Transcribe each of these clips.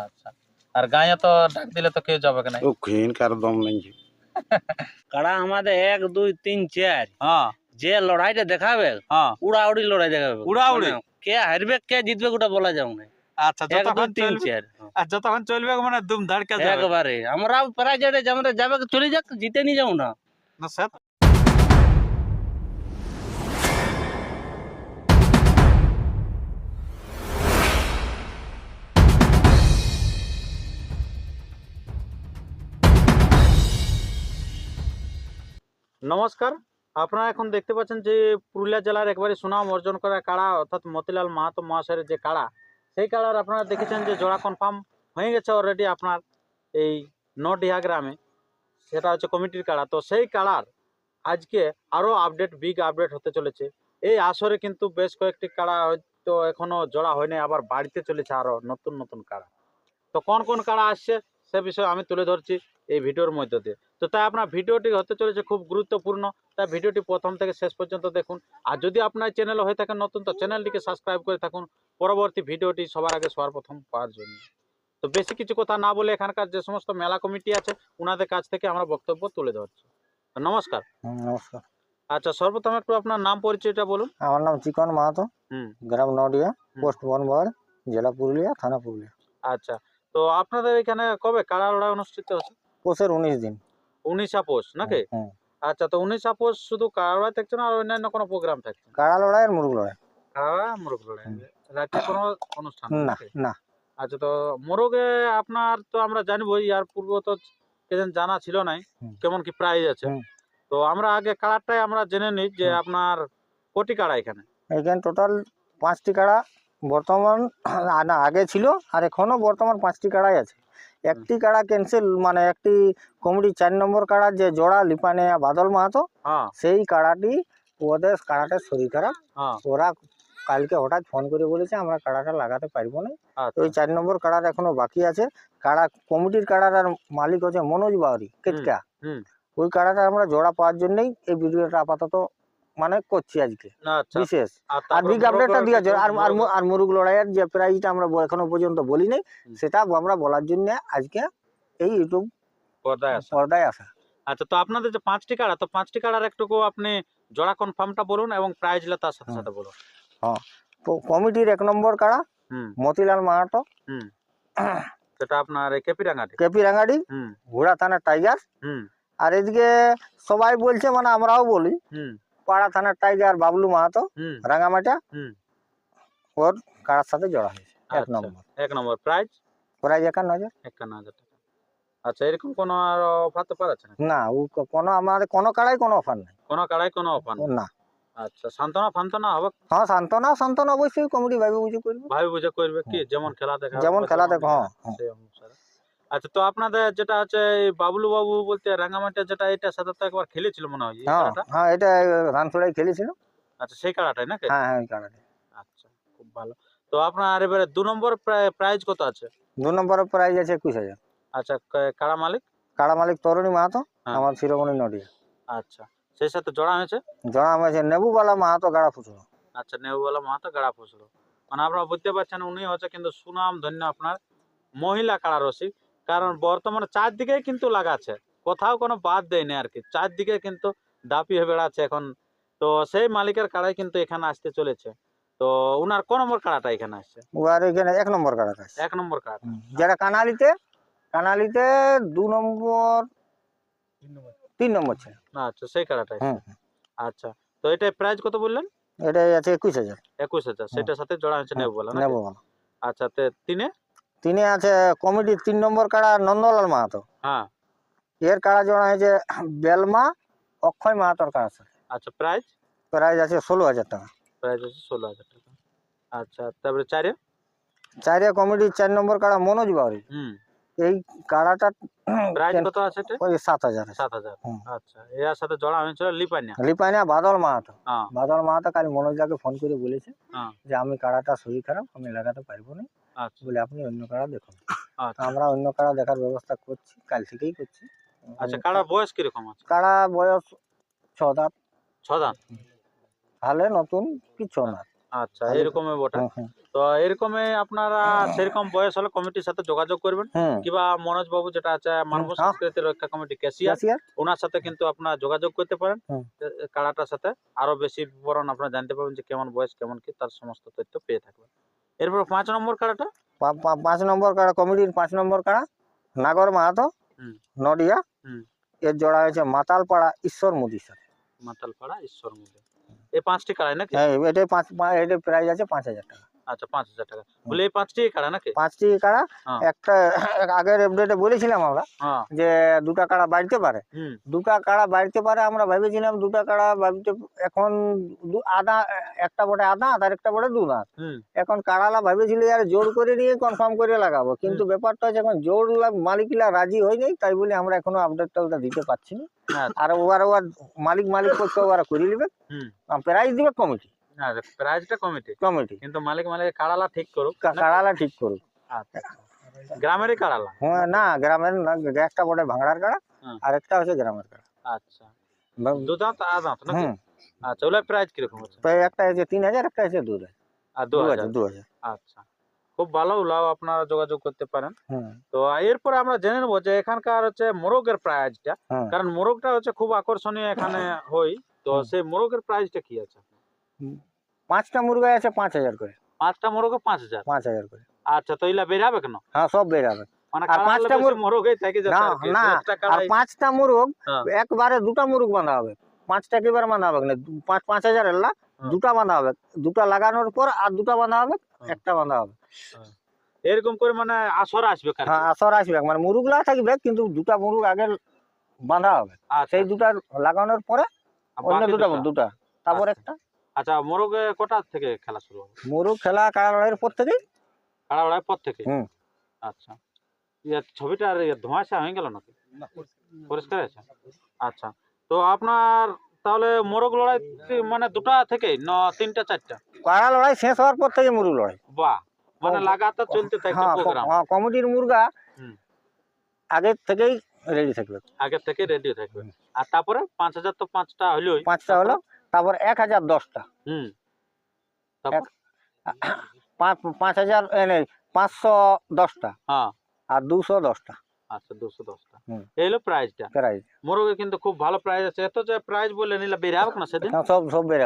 আচ্ছা। আর গায়ে তো ডাক দিলে তো কেউ যাবে না ও ক্ষীণ কার দম নেই কাড়া আমাদের এক দুই তিন চার। হ্যাঁ। যে লড়াইটা দেখাবে হ্যাঁ। উড়াউড়ি লড়াই দেখাবে। উড়াউড়ি? মানে কে হারবে কে জিতবে ওটা বলা যাও না। আচ্ছা যতক্ষণ তিন চলবে চার। আর যতক্ষণ চলবে মানে দুম ধাড়কা যাবে। একবারে। আমরা প্রায় যেটা আমরা যাবে চলে যাক জিতে নিয়ে যাও না। না স্যার নমস্কার। আপনারা এখন দেখতে পাচ্ছেন যে পুরুলিয়া জেলার একবারে সুনাম অর্জন করা কাড়া, অর্থাৎ মতিলাল মাহাতো মহাশয়ের যে কাড়া, সেই কাড়ার আপনারা দেখেছেন যে জোড়া কনফার্ম হয়ে গেছে অলরেডি আপনার এই নডিহা গ্রামে। সেটা হচ্ছে কমিটির কাড়া। তো সেই কাড়ার আজকে আরও আপডেট বিগ আপডেট হতে চলেছে। এই আসরে কিন্তু বেশ কয়েকটি কাড়া হয়তো এখনও জোড়া হয়নি, আবার বাড়িতে চলেছে আরও নতুন নতুন কাড়া। তো কোন কোন কাড়া আসছে? সে বিষয়ে আমি তুলে ধরছি এই ভিডিওর মধ্যে দিয়ে। তো তাই আপনার ভিডিওটি হতে চলেছে খুব গুরুত্বপূর্ণ। তাই ভিডিওটি প্রথম থেকে শেষ পর্যন্ত দেখুন। আর যদি আপনার চ্যানেল হয়ে থাকেন নতুন তো চ্যানেলটিকে সাবস্ক্রাইব করে থাকুন। পরবর্তী ভিডিওটি সবার আগে সবার প্রথম পাওয়ার জন্য। তো বেশি কিছু কথা না বলে এখানকার যে সমস্ত মেলা কমিটি আছে ওনাদের কাছ থেকে আমরা বক্তব্য তুলে ধরছি। নমস্কার। নমস্কার। আচ্ছা সর্বপ্রথম একটু আপনার নাম পরিচয়টা বলুন। আমার নাম চিকন মাহাতো। গ্রাম নডিয়া। পোস্ট বনবাড় জেলা পুরুলিয়া থানা পুরুলিয়া। আচ্ছা। তো আপনাদের এখানে কবে কাড়া লড়াই অনুষ্ঠিত হচ্ছে? পোষের উনিশ দিন। উনিশ আপোষ নাকি? হুম। আচ্ছা তো উনিশ আপোষ শুধু কাড়া লড়াই থাকছে না আর অন্যান্য কোনো প্রোগ্রাম থাকছে? কাড়া লড়াই আর মুরগ লড়াই কাড়া মোরগ লড়াই? রাতে কোনো অনুষ্ঠান না না। আচ্ছা তো মোরগে আপনার তো আমরা জানব ইয়ার পূর্ব তো জানা ছিল নাই কেমন কি প্রাইজ আছে। তো আমরা আগে কাড়াটাই আমরা জেনে নিই যে আপনার কোটি কাড়া এখানে? এখানে টোটাল পাঁচটি কাড়া বর্তমান না আগে ছিল আর এখনও বর্তমান পাঁচটি কাড়াই আছে। একটি কাড়া ক্যান্সেল মানে একটি কমিটি চার নম্বর কাড়া যে জোড়া লিপানে বাদল মাহাতো হ্যাঁ। সেই কাড়াটি ওদের কাড়াটার শরীর খারাপ হ্যাঁ। ওরা কালকে হঠাৎ ফোন করে বলেছে আমরা কাড়াটা লাগাতে পারব না। আচ্ছা। ওই চার নম্বর কাড়ার এখনও বাকি আছে। কাড়া কমিটির কাড়ার আর মালিক হচ্ছে মনোজ বাউরি কেটকা। হুম। ওই কাড়াটা আমরা জোড়া পাওয়ার জন্যই এই ভিডিওটা আপাতত মানে করছি আজকে আচ্ছা। বিশেষ। আর বিগ আপডেটটা দিয়ে আছে আর আর মোরগ- মু- আর মুরুগ লড়াইয়ের যে প্রাইজটা আমরা এখনও পর্যন্ত বলি নাই সেটা আমরা বলার জন্য আজকে এই ইউটিউব পর্দায় আসা। পর্দায় আসা। আচ্ছা তো আপনাদের যে পাঁচটি কাড়া তো পাঁচটি কাড়ার একটুকু আপনি জোড়া কনফার্মটা বলুন এবং প্রাইজ তার সাথে সাথে বলুন। হ্যাঁ। তো কমিটির এক নম্বর কাড়া হুম। মতিলাল মাহাতো। হুম। সেটা আপনার এই কেপিরাঙ্গাটি কেপি রাঙ্গাড়ি হুম। ঘোড়া থানার টাইগার হুম। আর এদিকে সবাই বলছে মানে আমরাও বলি। হুম। পাড়া থানার টাইগার বাবলু মাহাতো রাঙামাটা ওর কারার সাথে জড়া হয়েছে। এক আচ্ছা, নম্বর। এক নম্বর প্রাইজ প্রাইজ একান্ন হাজার। একান্ন হাজার টাকা। আচ্ছা এরকম কোনো আর অফার তো পাচ্ছে না না ও কোনো আমাদের কোনো কাড়াই কোনো অফার নেই। কোনো কাড়াই কোনো অফার না। আচ্ছা সান্ত্বনা ফান্তনা হবে? হ্যাঁ সান্ত্বনা সান্ত্বনা অবশ্যই কমিটি ভাবে বুঝে করবে। ভাবি বুঝে করবে কি? যেমন খেলা দেখা যেমন খেলা দেখো, হ্যাঁ, হ্যাঁ। সেই অনুসারে। আচ্ছা তো আপনাদের যেটা আছে বাবলু বাবু বলতে রাঙ্গামাটিয়া যেটা এটা সাথে তো একবার খেলেছিল মনে হয় হ্যাঁ হ্যাঁ এটা রানছড়াই খেলেছিল। আচ্ছা সেই খেলাটাই নাকি? হ্যাঁ হ্যাঁ ওই আচ্ছা খুব ভালো। তো আপনার এবারে দু নম্বর প্রাইজ কত আছে? দু নম্বরের প্রাইজ আছে একুশ হাজার। আচ্ছা কাড়া মালিক? কাড়া মালিক? তরুণী মাহাতো হ্যাঁ। আমার শিরোমণি নডিয়া আচ্ছা সেই সাথে জড়া হয়েছে? জড়া হয়েছে নেবুবালা মাহাতো গাড়া ফুচুলো আচ্ছা নেবুবালা মাহাতো গাড়া ফুসলো। মানে আপনারা বুঝতে পারছেন উনি হচ্ছে কিন্তু সুনাম ধন্য আপনার। মহিলা কাড়া রসিক কারণ বর্তমানে চারদিকে কিন্তু লাগাচ্ছে। কোথাও কোনো বাদ দেয়নি আর কি চারদিকে কিন্তু দাপি হয়ে বেড়াচ্ছে এখন। তো সেই মালিকের কাড়াই কিন্তু এখানে আসতে চলেছে। তো উনার কোন নম্বর কাড়াটা এখানে আসছে? আর এখানে এক নম্বর কাড়াটা আছে এক নম্বর কাড়া। যেটা কানালিতে কানালিতে দু নম্বর তিন নম্বর। ছিল। আচ্ছা সেই কাড়াটাই হুম আচ্ছা তো এটা প্রাইস কত বললেন? এটাই আছে একুশ হাজার। একুশ হাজার। সেটার সাথে জোড়া হচ্ছে নেব বলা নেব আচ্ছা তে তিনে? তিনি আছে কমিটির তিন নম্বর কাড়া নন্দলাল মাহাতো। হ্যাঁ। এর কাড়া জোড়া হয়েছে বেলমা অক্ষয় মাহাতোর কাড়া স্যার আচ্ছা প্রাইস প্রাইস আছে ষোলো হাজার টাকা। প্রাইস আছে ষোলো হাজার টাকা। আচ্ছা তারপরে চারে চারিয়া কমিটির চার নম্বর কাড়া মনোজ বাউরি। হুম। এই কাড়াটা প্রাইস কত আছে এটা ওই সাত হাজার সাত হাজার। আচ্ছা এর সাথে জড়া হয়েছিল লিপানিয়া। লিপানিয়া বাদল মাহাতো। হ্যাঁ। বাদল মাহাতো কাল মনোজদাকে ফোন করে বলেছে হ্যাঁ। যে আমি কাড়াটা শরীর খারাপ আমি লাগাতে পারব না। বলে আপনি অন্য কাড়া দেখুন? আচ্ছা। আমরা অন্য কাড়া দেখার ব্যবস্থা করছি কাল থেকেই করছি। আচ্ছা কাড়ার বয়স কীরকম আছে? কাড়া বয়স ছ দাঁত ছ দাঁত তাহলে নতুন কিছু না। আচ্ছা এরকমই বটে। তো এরকমে আপনারা সেরকম বয়স হলে কমিটির সাথে যোগাযোগ করবেন। কিবা মনোজ বাবু যেটা আছে মানব। সংস্কৃতি রক্ষা কমিটি ক্যাশিয়ার ওনার সাথে কিন্তু আপনারা যোগাযোগ করতে পারেন। কাড়াটার সাথে। আরও বেশি বিবরণ আপনারা জানতে পারবেন যে কেমন বয়স কেমন কি তার সমস্ত তথ্য পেয়ে থাকবেন। এরপর পাঁচ নম্বর কাড়াটা? পাঁচ নম্বর কাড়া কমিটির পাঁচ নম্বর কাড়া নাগর মাহাতো। নডিয়া এর জোড়া হয়েছে মাতালপাড়া ঈশ্বর মুদি স্যার মাতালপাড়া ঈশ্বর মুদি। এই পাঁচটি কাড়াই নাকি? হ্যাঁ এটাই পাঁচ এটাই প্রাইজ প্রাইস আছে পাঁচ হাজার টাকা। আচ্ছা পাঁচ হাজার টাকা। বলে এই পাঁচটি কাড়া নাকি? পাঁচটি কাড়া। হ্যাঁ। একটা আগের আপডেটে বলেছিলাম আমরা হ্যাঁ। যে দুটা কাড়া বাড়তে পারে। দুটা কাড়া বাড়তে পারে আমরা ভেবেছিলাম দুটা কাড়া বাড়তে এখন আধা একটা বটে আধা আর একটা বটে দু দাঁত এখন কাড়ালা ভেবেছিল আর জোর করে নিয়ে কনফার্ম করে লাগাবো। কিন্তু ব্যাপারটা হচ্ছে এখন জোর মালিকরা রাজি হয় নাই তাই বলে আমরা এখনও আপডেটটা ওটা দিতে পারছি না। আচ্ছা। আর ওরা ওর মালিক মালিক পক্ষে ওরা করে নেবে। প্রাইজ দিবে কমিটি। প্রাইজটা কমিটি কমিটি কিন্তু মালিক মালিক কাড়ালা ঠিক করুক। কাড়ালা ঠিক করুক। আচ্ছা। গ্রামেরই কাড়ালা? হ্যাঁ না গ্রামের না একটা ভাঙড়ার কাড়া আর একটা হচ্ছে গ্রামের কাড়া। আচ্ছা। দু দাঁত আর দাঁত আচ্ছা প্রাইস কীরকম একটা আছে তিন হাজার একটা আছে দু হাজার। আর দু হাজার? দু হাজার আচ্ছা। খুব ভালো ওলাও আপনারা যোগাযোগ করতে পারেন। তো এরপরে আমরা জেনে নেব যে এখানকার হচ্ছে মোরগের প্রাইজটা হুম। কারণ মোরগটা হচ্ছে খুব আকর্ষণীয় এখানে হই। তো সেই মোরগের প্রাইসটা কি আছে পাঁচটা মুরগা আছে পাঁচ হাজার করে। পাঁচটা মোরগে পাঁচ হাজার? পাঁচ হাজার করে। আচ্ছা তো এগুলা বেরাবে কেন? হ্যাঁ সব বেরাবে। মানে আর পাঁচটা থেকে না আর পাঁচটা মুরগ হ্যাঁ। একবারে দুটা মুরগ বাঁধা হবে। পাঁচটা একেবারে বাঁধা হবে? না পাঁচ পাঁচ হাজার এলা হ্যাঁ। দুটা বাঁধা হবে। দুটা লাগানোর পর আর দুটা বাঁধা হবে হ্যাঁ। একটা বাঁধা হবে। এরকম করে মানে আসর আসবে হ্যাঁ আসর আসবে। মানে মুরুগলা থাকবে কিন্তু দুটা মুরগ আগে বাঁধা হবে। আচ্ছা। সেই দুটা লাগানোর পরে অন্য দুটা দুটা? দুটা তারপর আচ্ছা। একটা আচ্ছা মোরগে কটা থেকে খেলা শুরু হবে? মুরগ খেলা কাড়া লড়াইয়ের পর থেকেই কাড়া লড়াই পর থেকে? আচ্ছা। ইয়ে ছবিটা আর ইয়ে ধোঁয়াশা হয়ে গেল নাকি? পরিষ্কার আছে আচ্ছা। তো আপনার তাহলে মোরগ লড়াই মানে দুটা থেকে? না তিনটা চারটা? কাড়া লড়াই শেষ হওয়ার পর থেকে মুরগ লড়াই। বাহ! মানে লাগাতার চলতে থাকছে হ্যাঁ প্রোগ্রাম। হ্যাঁ, কমিটির মুরগা। আগের থেকেই রেডি থাকবে আগে থেকে রেডি থাকবে। আর তারপরে পাঁচ হাজার তো পাঁচটা হলোই পাঁচটা হলো। তারপর এক হাজার দশটা। হুম। পাঁচ হাজার পাঁচশো দশটা। হ্যাঁ। আর দুশো দশটা। আচ্ছা দুশো দশটা। এই হলো প্রাইজটা প্রাইজ মোরগে কিন্তু খুব ভালো প্রাইজ আছে। এত যে প্রাইজ বলে নিলে বেড়ে হবে না সেদিন? সব সব সব বেড়ে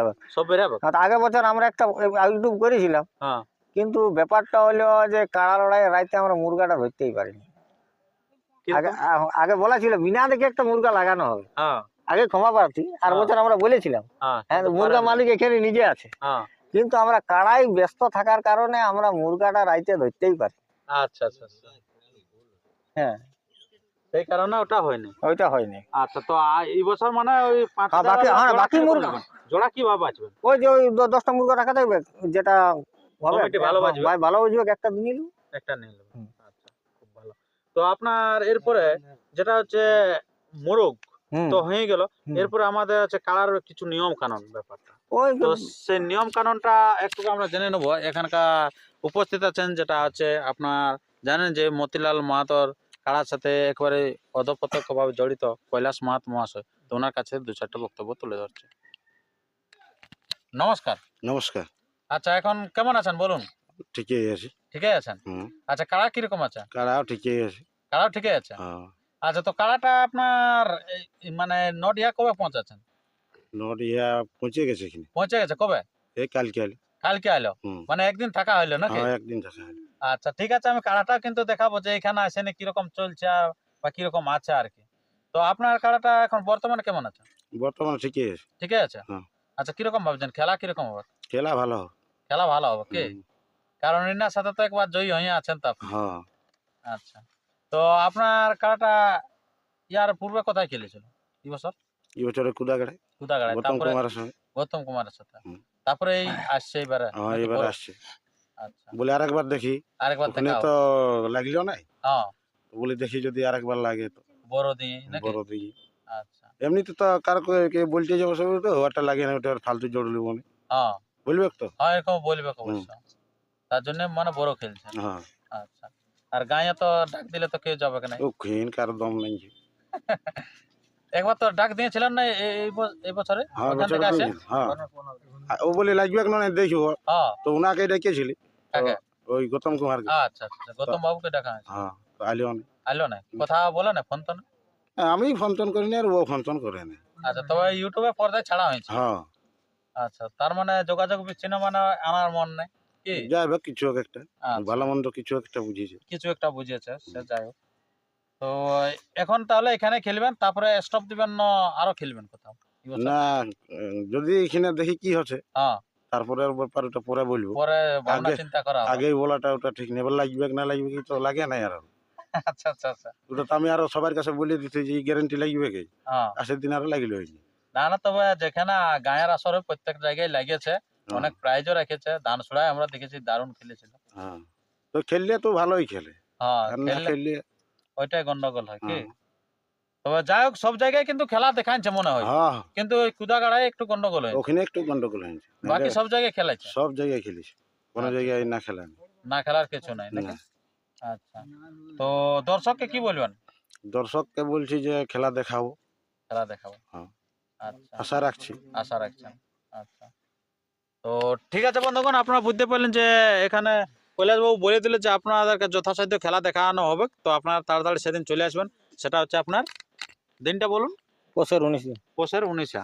হবে আগের বছর আমরা একটা ইউটিউব করেছিলাম। হ্যাঁ। কিন্তু ব্যাপারটা হলো যে কাড়া লড়াই রাইতে আমরা মুরগাটা ধরতেই পারিনি? আগে বলা ছিল বিনা দেখে একটা মুরগা লাগানো হবে। হ্যাঁ। আগে ক্ষমা প্রার্থী আর হ্যাঁ। বছর আমরা বলেছিলাম। হ্যাঁ হ্যাঁ মুরগা মালিক এখানে নিজে আছে। হ্যাঁ। কিন্তু আমরা কাড়াই ব্যস্ত থাকার কারণে আমরা মুরগাটা রাইতে ধরতেই পারি। আচ্ছা আচ্ছা আচ্ছা। হ্যাঁ। সেই কারণে ওটা হয়নি। ওইটা হয়নি। আচ্ছা তো এই বছর মানে ওই পাঁচ বাকি- হ্যাঁ, বাকি মুরগা। নেবেন? জোড়া কীভাবে বাঁচবেন ওই যে ওই দশটা মুরগা রাখা থাকবে যেটা ভালো ভালো একটা নিবো। একটা আচ্ছা খুব ভালো। তো আপনার এরপরে যেটা হচ্ছে মোরগ তো হয়ে গেল। এরপরে আমাদের আছে কালার কিছু নিয়ম কানুন ব্যাপারটা তো সেই নিয়ম কানুনটা একটু আমরা জেনে নেব। এখানকার উপস্থিত আছেন যেটা আছে আপনার জানেন যে মতিলাল মাহাতর কাড়ার সাথে একবারে অধপ্রত্যক্ষভাবে জড়িত কৈলাস মাহাত মহাশয়। তো ওনার কাছে দু চারটা বক্তব্য তুলে ধরছে। নমস্কার। নমস্কার। আচ্ছা এখন কেমন আছেন? বলুন। ঠিকই আছে। ঠিকই আছেন? আচ্ছা কারা কীরকম আছে? কারাও ঠিকই আছে। কাড়াও ঠিকই আছে? হ্যাঁ। আচ্ছা তো কাড়াটা আপনার মানে নডিয়া কবে পৌঁছাচ্ছেন? নডিয়া পৌঁছে গেছে এখানে। পৌঁছে গেছে কবে? এই কালকে আলো। কালকে আলো? মানে একদিন থাকা হইল নাকি? হ্যাঁ একদিন থাকা হলো। আচ্ছা ঠিক আছে আমি কাড়াটা কিন্তু দেখাবো যে এখানে আসেনি কীরকম চলছে আর- বা কীরকম আছে আর কি। তো আপনার কাড়াটা এখন বর্তমানে কেমন আছে? বর্তমানে ঠিকই আছে। ঠিকই আছে? হ্যাঁ। আচ্ছা কীরকম ভাবছেন? খেলা কীরকম হবে? খেলা ভালো হবে। খেলা ভালো হবে কি? কারণ ইনার সাথে তো একবার জয়ী হয়ে আছেন তো আপনি। হ্যাঁ। আচ্ছা। তো আপনার কাড়াটা ইয়ার পূর্বে কোথায় খেলেছিল? এই বছর? এই বছরে কুদাগাড়ে কুদাগাড়ায় গৌতম কুমারের সঙ্গে গৌতম কুমারের সাথে। তারপরে এই আসছে এবারে হ্যাঁ এবার? আসছে। আচ্ছা। বলে আরেকবার দেখি। আরেকবার ওখানে দেখা তো। লাগল নাই। হ্যাঁ। বলে দেখি যদি আরেকবার লাগে তো। বড় দিয়ে নাকি? বড় দিকে আচ্ছা। এমনিতে তো কার কে বলতে যাব সব তো ওটা লাগে না ওটা ফালতু জড়লি মনে। হ্যাঁ। বলবে তো? হ্যাঁ এরকম বলবে অবশ্য। তার জন্য মানে বড় খেলছে। হ্যাঁ। আচ্ছা। আর গায়ে তো ডাক দিলে তো কেউ যাবে না ও ক্ষীণ কারও দম নেই। একবার তো ডাক দিয়েছিলেন না এই- এই বছরে? হ্যাঁ ওখান থেকে আসে? হ্যাঁ। ও বলে লাগবে না দেখো হ্যাঁ। তো উনাকে ডেকেছিলি। ওই গৌতম কুমারকে। আচ্ছা আচ্ছা গৌতম বাবুকে ডাকা হয়েছে। হ্যাঁ আলিও না। আইলো না? কথা বলে না? ফোন তো না? আমি ফোন টোন করিনি আর ও ফোন টোন করে না আচ্ছা তবে ইউটিউবে পর্দায় ছাড়া হয়েছে? হ্যাঁ। আচ্ছা তার মানে যোগাযোগ বিচ্ছিন্ন মানে আনার মন নেই। যাই হোক কিছু একটা। আচ্ছা, ভালো মন্দ কিছু একটা বুঝিয়েছে। কিছু একটা বুঝিয়েছে সে যাই হোক। তো এখন তাহলে এখানে খেলবেন তারপরে স্টপ দিবেন না আরও খেলবেন কোথাও? না যদি এখানে দেখি কি হচ্ছে হ্যাঁ। তারপরে ব্যাপার ওটা পরে বলব। পরে ভাবনা চিন্তা করা। আগেই বলাটা ওটা ঠিক নেই লাগবে না লাগবে কি তো লাগে না আর। আচ্ছা আচ্ছা আচ্ছা। ওটা তো আমি আরও সবার কাছে বলে দিতে যে গ্যারেন্টি লাগবে কি? হ্যাঁ। আরও লাগিল হয়নি। না না তবে যেখানে গায়ের আসরে প্রত্যেক জায়গায় লাগিয়েছে অনেক প্রাইজও রেখেছে। দান ছড়ায় আমরা দেখেছি দারুণ খেলেছিল। হ্যাঁ। তো খেললে তো ভালোই খেলে। হ্যাঁ খেললে ওইটাই গন্ডগোল হয় কি? হ্যাঁ। তবে যাই হোক সব জায়গায় কিন্তু খেলা দেখাচ্ছে মনে হয়। হ্যাঁ। কিন্তু ওই কুদাগাড়ায় একটু গন্ডগোল হয় ওখানে একটু গন্ডগোল হয়েছে। বাকি সব জায়গায় খেলাচ্ছে সব জায়গায় খেলিস কোনো আচ্ছা। জায়গায় না খেলা না খেলার কিছু নাই নাকি? না। আচ্ছা। তো দর্শককে কি বলবেন? দর্শককে বলছি যে খেলা দেখাবো খেলা দেখাবো হ্যাঁ। আচ্ছা। আশা রাখছি। আশা রাখছেন। আচ্ছা। তো ঠিক আছে বন্ধুগণ আপনারা বুঝতে পারলেন যে এখানে কৈলাসবাবু বলে দিলে যে আপনাদেরকে যথাসাধ্য খেলা দেখানো হবে। তো আপনারা তাড়াতাড়ি সেদিন চলে আসবেন। সেটা হচ্ছে আপনার দিনটা বলুন। পৌষের উনিশ পোষের উনিশা।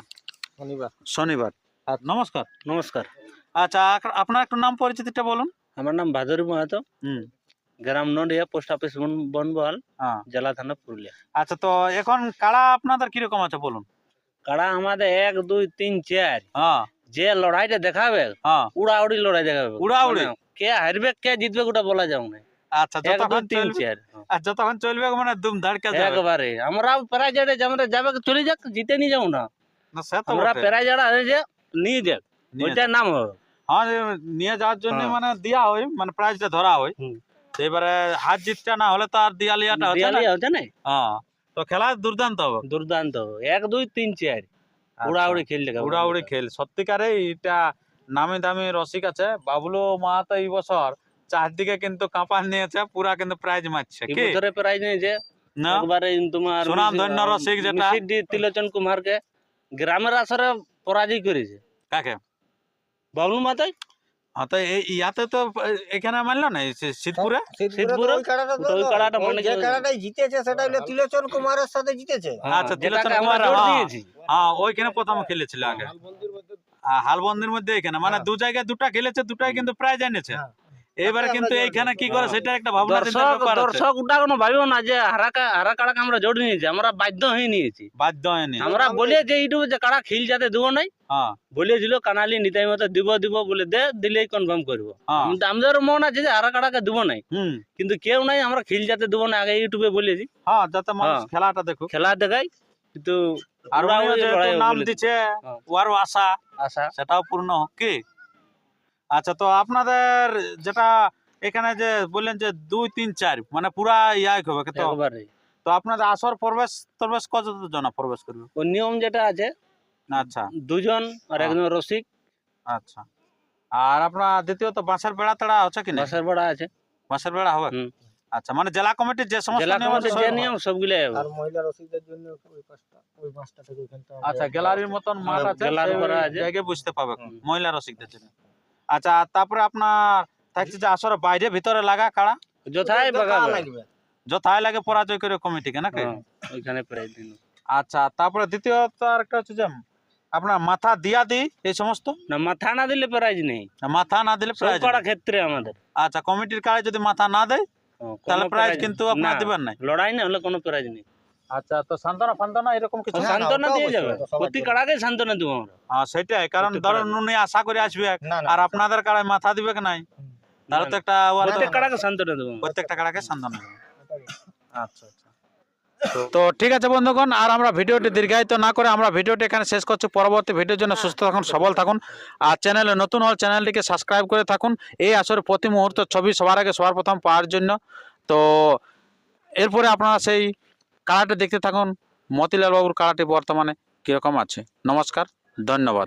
শনিবার। শনিবার। আর নমস্কার। নমস্কার। আচ্ছা আপনার একটু নাম পরিচিতিটা বলুন। আমার নাম ভাদুরী মাহাতো। হুম। গ্রাম নডিয়া পোস্ট অফিস বনবহাল হ্যাঁ। জেলা থানা পুরুলিয়া। আচ্ছা তো এখন কাড়া আপনাদের কীরকম আছে বলুন। কাড়া আমাদের এক দুই তিন চার। হ্যাঁ। যে লড়াইটা দেখাবে হ্যাঁ। উড়াউড়ি লড়াই দেখাবে। উড়াউড়ি? মানে কে হারবে কে জিতবে ওটা বলা যাও না আচ্ছা যতক্ষণ তিন চার। আর যতক্ষণ চলবে মানে দুম ধাড়কা যাবে একবারে। আমরা প্রায় জায়গায় আমরা যাবে চলে যাক জিতে নিয়ে যাও না। আমরা প্রায় নিয়ে যাক। ওইটার নাম হবে। হ্যাঁ নিয়ে যাওয়ার জন্য হ্যাঁ। মানে হয় মানে প্রাইজটা ধরা হয়। এবারে হাত জিতটা না হলে তো আর দিয়া লিয়াটা হচ্ছে না। দিয়ালি হচ্ছে না? হ্যাঁ। তো খেলা দুর্দান্ত হবে। দুর্দান্ত হবে। এক দুই তিন চার। উড়াউড়ি খেল। উড়াউড়ি খেল। সত্যিকারে এটা নামি দামি রসিক আছে। বাবলু মাহাতো এই বছর চারদিকে কিন্তু কাঁপান নিয়েছে পুরা কিন্তু প্রাইজ মারছে। কি? বছরে প্রাইজ নিয়েছে একবারে তোমার সুনাম ধন্য রসিক যেটা। তিলোচন কুমারকে গ্রামের আসরে পরাজয় করেছে। কাকে? বাবলু মাতাই তো ইয়াতে তো এখানে মানলো না? এই শীতপুরে শীতপুরে ওই কাড়াটা ওটা ওই কাড়াটা ওই যে কাড়াটাই জিতেছে সেটা হলো তিলোচন কুমারের সাথে জিতেছে। আচ্ছা, হ্যাঁ, তিলোচন কুমার, হ্যাঁ। হ্যাঁ ওইখানে প্রথমে খেলেছিল আগে। হালবন্দির মধ্যে এখানে। মানে দু জায়গায় দুটা খেলেছে দুটাই কিন্তু প্রায় হ্যাঁ। এবারে কিন্তু এইখানে কি করে সেটা একটা ভাবনা চিন্তার দর্শক ব্যাপার দর্শক ওটা কোনো ভাবিও না যে হারাকা হারা কাড়াকে আমরা জোর নিয়েছি আমরা বাধ্য হয়ে নিয়েছি। বাধ্য হয়নি আমরা বলে যে এইটুকু যে কাড়া খিল যাতে দেবো নাই। হ্যাঁ। বলেছিল কানালি নিতাই মতো দিব দিব বলে দে দিলেই কনফার্ম করব। হ্যাঁ। আম- আমাদের মন আছে যে হারা কাড়াকে দেবো নাই। কিন্তু কেউ নাই আমরা খিল যাতে দেবো না আগে ইউটিউবে বলেছি। হ্যাঁ যাতে মানুষ। খেলাটা দেখুক। খেলা দেখাই কিন্তু আর নাম। দিচ্ছে। ওয়ারও আশা। আশা। সেটাও পূর্ণ হোক কি? আচ্ছা তো আপনাদের যেটা এখানে যে বললেন যে দুই তিন চার মানে পুরা ইয়াই হবে তো তো আপনাদের আসর প্রবেশ প্রবেশ কত জন প্রবেশ করবে? ওই নিয়ম যেটা আছে আচ্ছা। দুজন আর হ্যাঁ। একজন রসিক। আচ্ছা। আর আপনার দ্বিতীয়ত বাঁশের বেড়া তেড়া হচ্ছে কি না বাসের ভাড়া আছে। বাঁশের বেড়া হবে? আচ্ছা মানে জেলা কমিটির যে সমস্ত জেলা নিয়ম আছে কমিটির যে নিয়ম সবগুলাই হবে। আর মহিলা রসিকদের জন্য ওই পাঁচটা ওই পাঁচটা থেকে আচ্ছা গ্যালারির মতন মাঠ হ্যাঁ, আছে গ্যালারি করা আছে। বুঝতে পাবে মহিলা রসিকদের জন্য। আচ্ছা আর তারপরে আপনার থাকছে যে আসরে বাইরে ভিতরে লাগা কাড়া? যথাই বাগাবে। লাগবে। যথায় লাগে পরাজয় করে কমিটিকে নাকি? হ্যাঁ, ওইখানে প্রাইজ দিন। আচ্ছা তারপরে দ্বিতীয়ত আরেকটা হচ্ছে যে আপনার মাথা দিয়া দি এই সমস্ত না মাথা না দিলে প্রাইজ নেই মাথা না দিলে প্রাইজ কড়া ক্ষেত্রে আমাদের আচ্ছা কমিটির কাড়ে যদি মাথা না দেয় তাহলে প্রাইজ কিন্তু। আপনার না, দিবেন নাই লড়াই না হলে কোনো প্রাইজ নেই আচ্ছা তো সান্তনা ফান্তনা এরকম কিছু না, ওটা দিয়ে যাবে প্রতি। কাড়াকে সান্ত্বনা দেবো আমরা হ্যাঁ সেটাই কারণ ধরুন উনি আশা করে আসবে না না আর আপনাদের কাড়ায় মাথা দিবে কি নাই তাহলে তো একটা প্রত্যেক কাড়াকে সান্ত্বনা দেবো প্রত্যেকটা কাড়াকে সান্ত্বনা দেবে আচ্ছা আচ্ছা তো ঠিক আছে বন্ধুগণ আর আমরা ভিডিওটি দীর্ঘায়িত না করে আমরা ভিডিওটি এখানে শেষ করছি। পরবর্তী ভিডিওর জন্য সুস্থ থাকুন সবল থাকুন আর চ্যানেলে নতুন হল চ্যানেলটিকে সাবস্ক্রাইব করে থাকুন। এই আসরে প্রতি মুহূর্ত ছবি সবার আগে সবার প্রথম পাওয়ার জন্য। তো এরপরে আপনারা সেই কাড়াটি দেখতে থাকুন। মতিলাল বাবুর কাড়াটি বর্তমানে কীরকম আছে? নমস্কার ধন্যবাদ।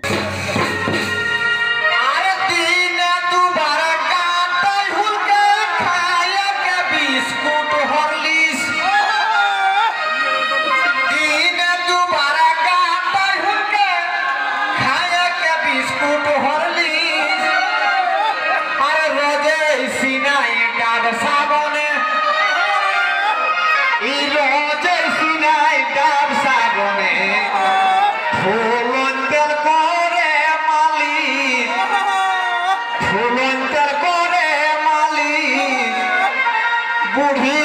বিচার করে মালিক বুড়ি